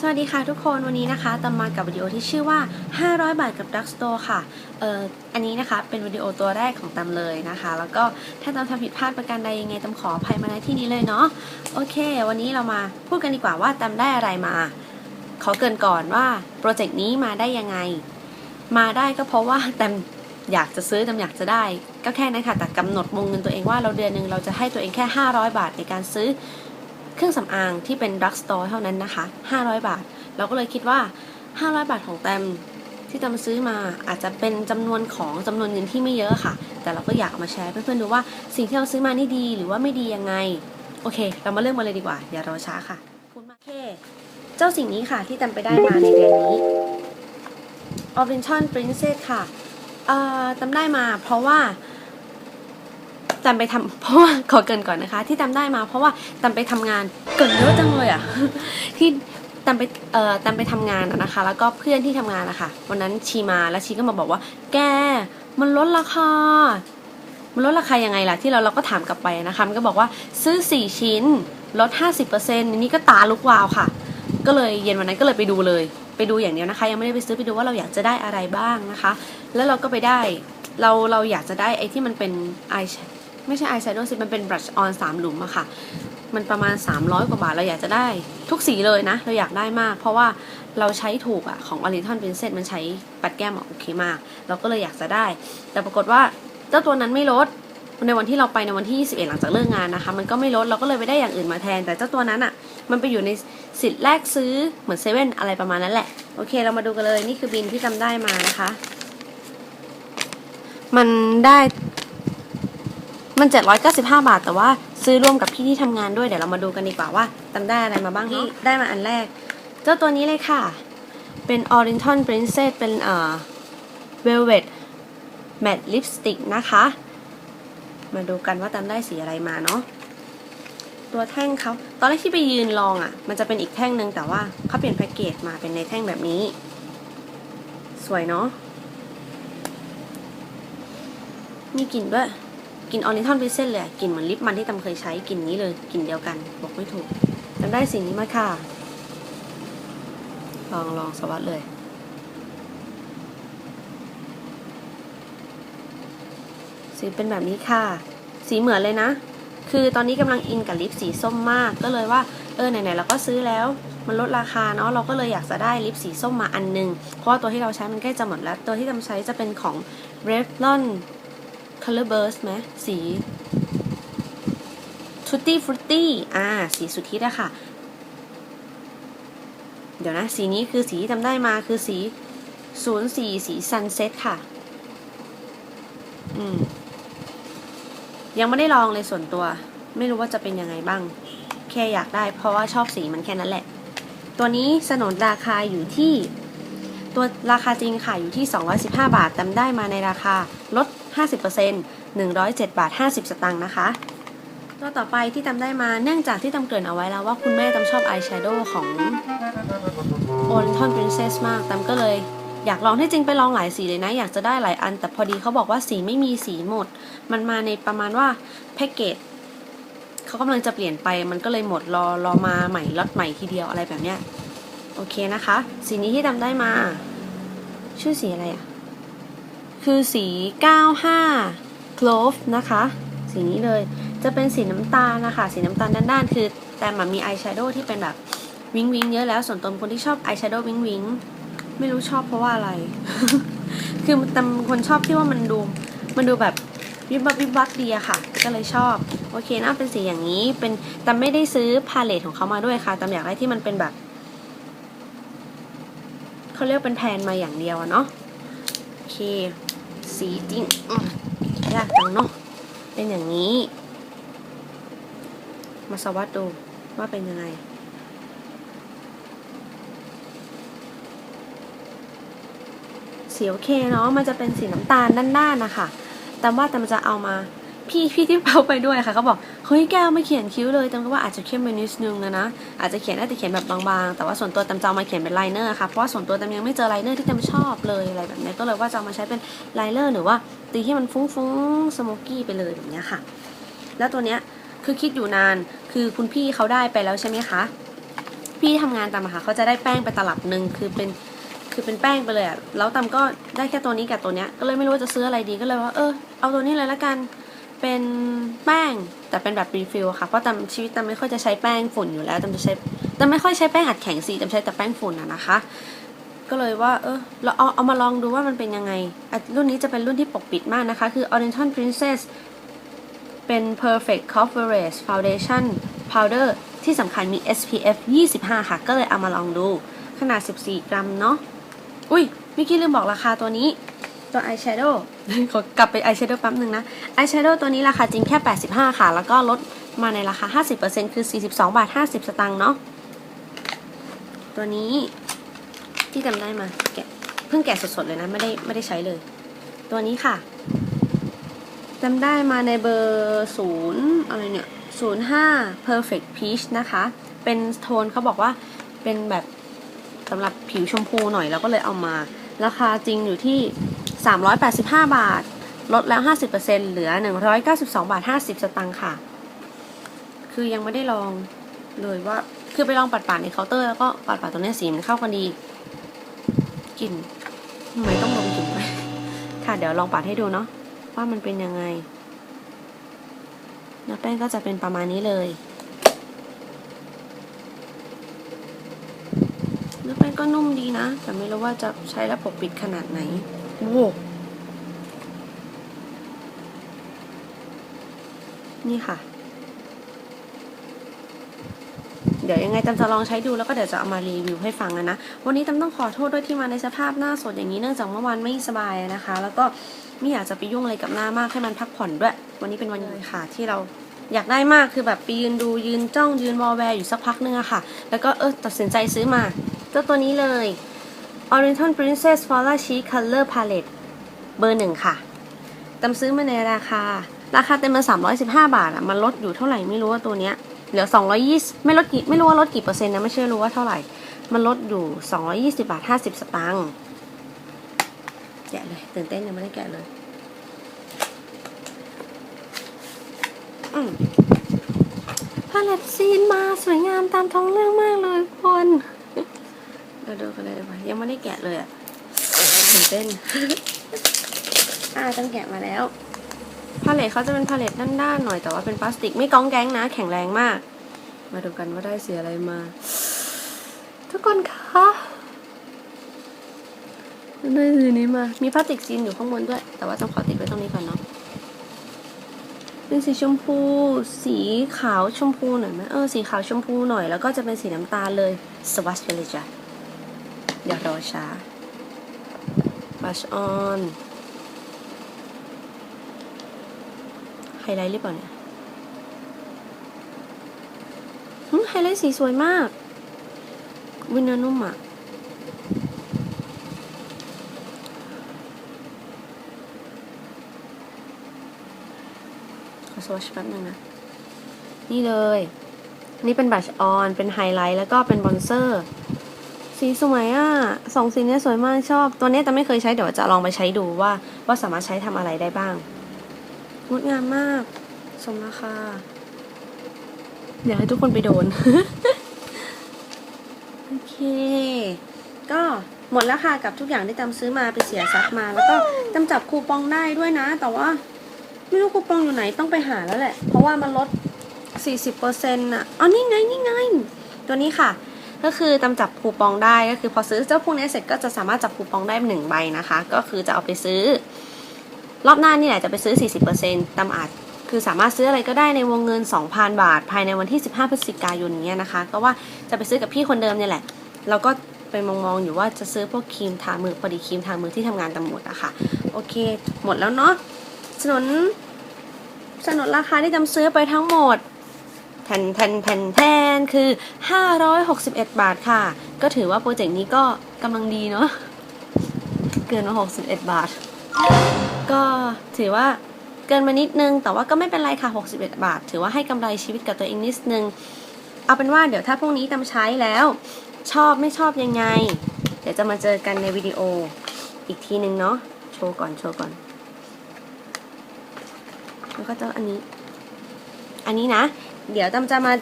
สวัสดีค่ะทุกคนวันนี้นะคะตามมากับวิดีโอที่ชื่อว่า 500 บาทกับ Drug Store ค่ะเอ่ออันนี้นะคะเป็นวิดีโอตัวแรกของตามเลยนะคะ แล้วก็ถ้าตามทำผิดพลาดประการใดยังไงตามขออภัยมาณที่นี้เลยเนาะโอเค วันนี้เรามาพูดกันดีกว่าว่าตามได้อะไรมา ขอเกินก่อนว่าโปรเจกต์นี้มาได้ยังไง มาได้ก็เพราะว่าตามอยากจะซื้อตามอยากจะได้ ก็แค่นั้นค่ะแต่กำหนดวงเงินตัวเองว่าเราเดือนหนึ่งเราจะให้ตัวเองแค่ 500 บาทในการซื้อ เครื่องสำอางที่เป็นดักสโตร์เท่านั้นนะคะ 500 บาท เราก็เลยคิดว่า 500 บาทของแตมที่แตมซื้อมาอาจจะเป็นจำนวนของจำนวนเงินที่ไม่เยอะค่ะ แต่เราก็อยากเอามาแชร์เพื่อนๆดูว่าสิ่งที่เราซื้อมานี่ดีหรือว่าไม่ดียังไง โอเค เรามาเริ่มกันเลยดีกว่า อย่ารอช้าค่ะคุณมาเคเจ้าสิ่งนี้ค่ะที่แตมไปได้มาในเดือนนี้ Orange Princess ค่ะเอ่อแตมได้มาเพราะว่า จำไปทำเพราะว่าขอเกินก่อนนะคะ ที่จำได้มา เพราะว่าจำไปทำงานเกินเยอะจังเลยอะที่จำไปเอ่อจำไปทำงานนะคะ แล้วก็เพื่อนที่ทำงานนะคะวันนั้นชีมาแล้วชีก็มาบอกว่า แกมันลดราคา มันลดราคายังไงล่ะ ที่เราเราก็ถามกลับไปนะคะมันก็บอกว่าซื้อ 4 ชิ้นลด 50%นี่ก็ตาลุกวาวค่ะ ก็เลยเย็นวันนั้นก็เลยไปดูเลย ไปดูอย่างเดียวนะคะ ยังไม่ได้ไปซื้อไปดูว่าเราอยากจะได้อะไรบ้างนะคะ แล้วเราก็ไปได้เราเราอยากจะได้ไอ้ที่มันเป็นไอ ไม่ใช่อายแชโดว์สิมันเป็นบรัชออนสามหลุมอะค่ะ มันประมาณ 300 กว่าบาท เราอยากจะได้ทุกสีเลยนะ เราอยากได้มาก เพราะว่าเราใช้ถูกอะของอ r ริทอนเป็นเซตมันใช้ปัดแก้มอะโอเคมาก เราก็เลยอยากจะได้ แต่ปรากฏว่าเจ้าตัวนั้นไม่ลดในวันที่เราไปในวันที่ 21 หลังจากเลิกงานนะคะ มันก็ไม่ลดเราก็เลยไปได้อย่างอื่นมาแทน แต่เจ้าตัวนั้นอะมันไปอยู่ในสิทธิ์แรกซื้อเหมือนเซเว่นอะไรประมาณนั้นแหละ โอเค เรามาดูกันเลย นี่คือบินที่จำได้มานะคะ มันได้ มัน 795 บาท แต่ว่าซื้อร่วมกับพี่ที่ทำงานด้วย เดี๋ยวเรามาดูกันดีกว่าว่าตำได้อะไรมาบ้างที่ได้มาอันแรก เจ้าตัวนี้เลยค่ะ เป็น Oriental Princess เป็นเอ่อ Velvet Matte Lipstick นะคะ มาดูกันว่าตำได้สีอะไรมาเนาะ ตัวแท่งเขาตอนแรกที่ไปยืนลองอะ่ะ มันจะเป็นอีกแท่งหนึ่งแต่ว่าเขาเปลี่ยนแพ็กเกจมาเป็นในแท่งแบบนี้ สวยเนาะ มีกลิ่นด้วย กลิ่นออริทอนพิเศษเลยกลิ่นเหมือนลิปมันที่ตำเคยใช้กลิ่นนี้เลยกลิ่นเดียวกันบอกไม่ถูกจำได้สีนี้มาค่ะ ลองลองสวัสดเลยสีเป็นแบบนี้ค่ะ สีเหมือนเลยนะ คือตอนนี้กำลังอินกับลิปสีส้มมากก็เลยว่าเออไหนๆเราก็ซื้อแล้ว มันลดราคาเนาะเราก็เลยอยากจะได้ลิปสีส้มมาอันนึง เพราะว่าตัวที่เราใช้มันใกล้จะหมดแล้ว ตัวที่ทำใช้จะเป็นของ Revlon Color Burst ไหมสี Tutti Frutti อ่า สีสุดทิศอะค่ะ เดี๋ยวนะ สีนี้คือสีที่จำได้มาคือสี 04 สี Sunset ค่ะ อืม ยังไม่ได้ลองเลยส่วนตัว ไม่รู้ว่าจะเป็นยังไงบ้าง แค่อยากได้เพราะว่าชอบสีมันแค่นั้นแหละ ตัวนี้สนนราคาอยู่ที่ ตัวราคาจริงค่ะอยู่ที่ 215 บาทจำได้มาในราคาลด 50% 107 บาท 50 สตางค์นะคะ ตัวต่อไปที่จำได้มาเนื่องจากที่จำเกรินเอาไว้แล้วว่าคุณแม่จำชอบอายแชโดว์ของ o r i e n t a l Princess มากจำก็เลยอยากลองที่จริงไปลองหลายสีเลยนะ อยากจะได้หลายอัน แต่พอดีเขาบอกว่าสีไม่มีสีหมด มันมาในประมาณว่าแพ็กเกจเขากำลังจะเปลี่ยนไปมันก็เลยหมดรอรอมาใหม่ล็อตใหม่ทีเดียวอะไรแบบเนี้ยโอเคนะคะ สีนี้ที่จำได้มา ชื่อสีอะไรอะ่ะ คือสี 95 Clove นะคะ สีนี้เลย จะเป็นสีน้ำตาลนะคะ สีน้ำตาลด้านๆ คือแต่มันมีอายแชโดว์ที่เป็นแบบวิงวิงเยอะแล้ว ส่วนตัวเป็นคนที่ชอบอายแชโดว์วิงวิงไม่รู้ชอบเพราะว่าอะไร คือแต่คนชอบที่ว่ามันดู มันดูแบบวิบวับวิบวับดีอะค่ะ ก็เลยชอบ โอเคนะเป็นสีอย่างนี้ เป็นแต่ไม่ได้ซื้อพาเลตของเขามาด้วยค่ะแต่อยากได้ที่มันเป็นแบบ เขาเรียกเป็นแพนมาอย่างเดียวอะเนาะโอเค สีจริงยากจังเนาะเป็นอย่างนี้ มาสวัสดดูว่าเป็นยังไงสีโอเคเนาะมันจะเป็นสีน้ำตาลด้านๆนะคะแต่ว่าแต่มันจะเอามาพี่พี่ที่เปาไปด้วยค่ะเขาบอก เฮ้ยแก้วไม่เขียนคิ้วเลยแต่ก็ว่าอาจจะเข้มไปนิดนึงนะนะอาจจะเขียนได้แต่เขียนแบบบางๆ แต่ว่าส่วนตัวตำจะมาเขียนเป็นไลเนอร์ค่ะเพราะว่าส่วนตัวตำยังไม่เจอไลเนอร์ที่ตำชอบเลยอะไรแบบนี้ก็เลยว่าจะมาใช้เป็นไลเนอร์หรือว่าตีที่มันฟุ้งๆสโมกกี้ไปเลยแบบเนี้ยค่ะ แล้วตัวเนี้ยคือคิดอยู่นานคือคุณพี่เขาได้ไปแล้วใช่ไหมคะพี่ทำงานตามอะค่ะเขาจะได้แป้งไปตลับหนึ่งคือเป็นคือเป็นแป้งไปเลยอะแล้วตาก็ได้แค่ตัวนี้กับตัวเนี้ยก็เลยไม่รู้ว่าจะซื้ออะไรดีก็เลยว่าเออเอาตัวนี้เลยละกัน เป็นแป้งแต่เป็นแบบรีฟิลค่ะเพราะตามชีวิตตามไม่ค่อยจะใช้แป้งฝุ่นอยู่แล้วตามจะใช้ตามไม่ค่อยใช้แป้งอัดแข็งสีตามใช้แต่แป้งฝุ่นอะนะคะ ก็เลยว่าเออเราเอาเอามาลองดูว่ามันเป็นยังไง รุ่นนี้จะเป็นรุ่นที่ปกปิดมากนะคะ คือ Oriental Princess เป็น Perfect Coverage Foundation Powder ที่สำคัญมี SPF 25 ค่ะ ก็เลยเอามาลองดู ขนาด 14 กรัมเนาะอุ้ยเมื่อกี้ลืมบอกราคาตัวนี้ ตัว Eyeshadow ขอกลับไป Eyeshadow แป๊บหนึ่งนะ Eyeshadow ตัวนี้ราคาจริงแค่ 85 ค่ะ แล้วก็ลดมาในราคา 50%คือ 42 บาท 50 สตางค์เนาะตัวนี้ที่จำได้มาแกะเพิ่งแกะสดๆเลยนะ ไม่ได้ไม่ได้ใช้เลย ตัวนี้ค่ะจำได้มาในเบอร์ศูนย์อะไรเนี่ยศูนย์ห้า perfect peach นะคะ เป็นโทนเขาบอกว่าเป็นแบบสำหรับผิวชมพูหน่อย แล้วก็เลยเอามา ราคาจริงอยู่ที่ 385 บาท ลดแล้ว 50%เหลือ 192 บาท 50 สตางค์ค่ะ คือยังไม่ได้ลองเลยว่า คือไปลองปัดปาดๆในเคาน์เตอร์แล้วก็ปัดปาดๆตรงนี้สีมันเข้ากันดีกลิ่นทำไมต้องดมกลิ่นไปค่ะ เดี๋ยวลองปัดให้ดูเนาะว่ามันเป็นยังไงเนื้อแป้งก็จะเป็นประมาณนี้เลยเนื้อแป้งก็นุ่มดีนะ แต่ไม่รู้ว่าจะใช้แล้วปกปิดขนาดไหน โอ้โหนี่ค่ะ เดี๋ยวยังไงตามจะลองใช้ดูแล้วก็เดี๋ยวจะเอามารีวิวให้ฟังนะนะวันนี้ตามต้องขอโทษด้วยที่มาในสภาพหน้าสดอย่างนี้เนื่องจากเมื่อวานไม่สบายนะคะ แล้วก็ไม่อยากจะไปยุ่งอะไรกับหน้ามากให้มันพักผ่อนด้วย วันนี้เป็นวันหยุดค่ะที่เราอยากได้มากคือแบบไปยืนดูยืนจ้องยืนวอลแวร์อยู่สักพักนึงอะค่ะ แล้วก็เออตัดสินใจซื้อมาเจ้าตัวนี้เลย Oriental Princess Flora Chic Color Palette เบอร์หนึ่งค่ะตามซื้อมาในราคา ราคาเต็มมา315 บาทอะมันลดอยู่เท่าไหร่ไม่รู้ว่าตัวเนี้ยเหลือ 220 ไม่ลดกี่ไม่รู้ว่าลดกี่เปอร์เซ็นต์นะ ไม่เชื่อรู้ว่าเท่าไหร่ มันลดอยู่ 220 บาท 50 สตางค์แกะเลย ตื่นเต้นยังไม่ได้แกะเลยอืมพาเลตซีนมาสวยงามตามท้องเรื่องมากเลยคน เราดูกันเลยดีกว่ายังไม่ได้แกะเลยอะตื่นเต้นอ่าต้องแกะมาแล้วพาเลตเขาจะเป็นพาเลตด้านๆหน่อยแต่ว่าเป็นพลาสติกไม่ก้องแก๊งนะ แข็งแรงมาก มาดูกันว่าได้เสียอะไรมา ทุกคนคะได้สีนี้มา มีพลาสติกซีนอยู่ข้างบนด้วย แต่ว่าต้องขอติดไว้ตรงนี้ก่อนเนาะเป็นสีชมพู สีขาวชมพูหน่อยไหมเออสีขาวชมพูหน่อยแล้วก็จะเป็นสีน้ำตาลเลยสวัสดีเลยจ้ะ อย่ารอช้าบัชออนไฮไลท์หรือเปล่าเนี่ยหึไฮไลท์สีสวยมาก วินเนอร์นุ่มอะขอสวอชแป๊บนึงนะ นี่เลย นี่เป็นบัชออน เป็นไฮไลท์ แล้วก็เป็นบอนเซอร์ สีสวยอะสองสีเนี้ยสวยมากชอบ ตัวเนี้ยแต่ไม่เคยใช้เดี๋ยวจะลองไปใช้ดูว่า ว่าสามารถใช้ทำอะไรได้บ้างงดงามมาก สมราคาเดี๋ยวให้ทุกคนไปโดน โอเค ก็หมดแล้วค่ะกับทุกอย่างที่ตำซื้อมาไปเสียซักมา แล้วก็ตำจับคูปองได้ด้วยนะ แต่ว่า ไม่รู้คูปองอยู่ไหนต้องไปหาแล้วแหละ เพราะว่ามันลด 40%น่ะอ๋อนี่ไงนี่ไง ตัวนี้ค่ะ ก็คือตำจับคูปองได้ก็คือพอซื้อเจ้าพวกนี้เสร็จก็จะสามารถจับคูปองได้หนึ่งใบนะคะ ก็คือจะเอาไปซื้อ รอบหน้านี่แหละจะไปซื้อ 40%ตำอาจคือสามารถซื้ออะไรก็ได้ในวงเงิน 2,000 บาท ภายในวันที่ 15 พฤศจิกายนเนี้ยนะคะ ก็ว่าจะไปซื้อกับพี่คนเดิมเนี่ยแหละ เราก็ไปมองๆอยู่ว่าจะซื้อพวกครีมทามือพอดีครีมทามือที่ทำงานตำหมดอะค่ะ โอเค หมดแล้วเนาะสนุนสนุนราคาที่จำซื้อไปทั้งหมด แผ่นแผ่นแผ่นแทนคือ 561 บาทค่ะ ก็ถือว่าโปรเจกต์นี้ก็กำลังดีเนาะเกินมา 61 บาท ก็ถือว่าเกินมานิดนึง แต่ว่าก็ไม่เป็นไรค่ะ 61 บาท ถือว่าให้กำไรชีวิตกับตัวเองนิดนึง เอาเป็นว่าเดี๋ยวถ้าพวกนี้ตำใช้แล้ว ชอบไม่ชอบยังไง เดี๋ยวจะมาเจอกันในวิดีโออีกทีนึงเนาะโชว์ก่อนโชว์ก่อน แล้วก็จะอันนี้ อันนี้นะ เดี๋ยวตำจะมา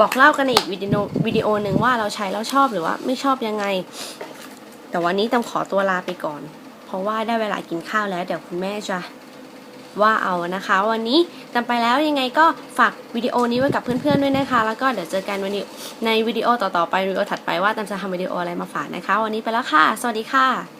บอกเล่ากันในอีกวิดีโอวิดีโอหนึ่งว่าเราใช้แล้วชอบหรือว่าไม่ชอบยังไง แต่วันนี้ตำขอตัวลาไปก่อน เพราะว่าได้เวลากินข้าวแล้ว เดี๋ยวคุณแม่จะว่าเอานะคะ วันนี้ตำไปแล้วยังไงก็ฝากวิดีโอนี้ไว้กับเพื่อนๆด้วยนะคะ แล้วก็เดี๋ยวเจอกันวันนี้ในวิดีโอต่อๆไปวิดีโอถัดไปว่าตำจะทำวิดีโออะไรมาฝากนะคะ วันนี้ไปแล้วค่ะ สวัสดีค่ะ